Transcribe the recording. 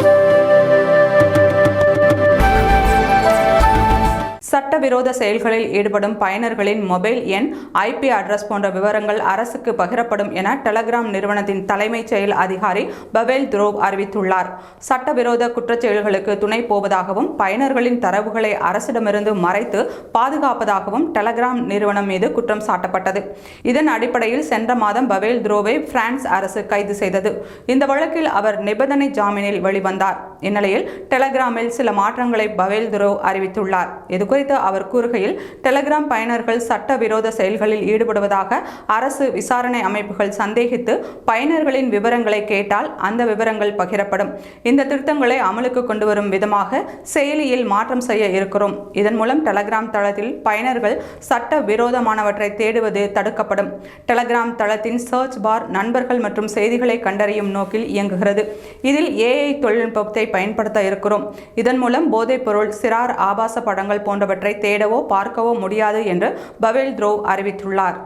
Thank you. சட்டவிரோத செயல்களில் ஈடுபடும் பயனர்களின் மொபைல் எண் ஐபி அட்ரஸ் போன்ற விவரங்கள் அரசுக்கு பகிரப்படும் என டெலகிராம் நிறுவனத்தின் தலைமைச் செயல் அதிகாரி பவேல் துரோவ் அறிவித்துள்ளார். சட்டவிரோத குற்றச் செயல்களுக்கு துணை போவதாகவும் பயனர்களின் தரவுகளை அரசிடமிருந்து மறைத்து பாதுகாப்பதாகவும் டெலகிராம் நிறுவனம் மீது குற்றம் சாட்டப்பட்டது. இதன் அடிப்படையில் சென்ற மாதம் பவேல் துரோவை பிரான்ஸ் அரசு கைது செய்தது. இந்த வழக்கில் அவர் நிபந்தனை ஜாமீனில் வெளிவந்தார். இந்நிலையில் டெலகிராமில் சில மாற்றங்களை பவேல் துரோவ் அறிவித்துள்ளார். இதுகுறித்து அவர் கூறுகையில் டெலகிராம் பயனர்கள் சட்டவிரோத செயல்களில் ஈடுபடுவதாக அரசு விசாரணை அமைப்புகள் சந்தேகித்து பயனர்களின் விவரங்களை கேட்டால் அந்த விவரங்கள் பகிரப்படும். இந்த திருத்தங்களை அமலுக்கு கொண்டு வரும் விதமாக செயலியில் மாற்றம் செய்ய இருக்கிறோம். இதன் மூலம் டெலகிராம் தளத்தில் பயனர்கள் சட்ட விரோதமானவற்றை தேடுவது தடுக்கப்படும். டெலகிராம் தளத்தின் சர்ச் பார் நண்பர்கள் மற்றும் செய்திகளை கண்டறியும் நோக்கில் இயங்குகிறது. இதில் ஏஐ தொழில்நுட்பத்தை பயன்படுத்த இருக்கிறோம். இதன் மூலம் போதைப்பொருள் சிறார் ஆபாச படங்கள் போன்றவற்றை தேடவோ பார்க்கவோ முடியாது என்று பவேல் த்ரோவ் அறிவித்துள்ளார்.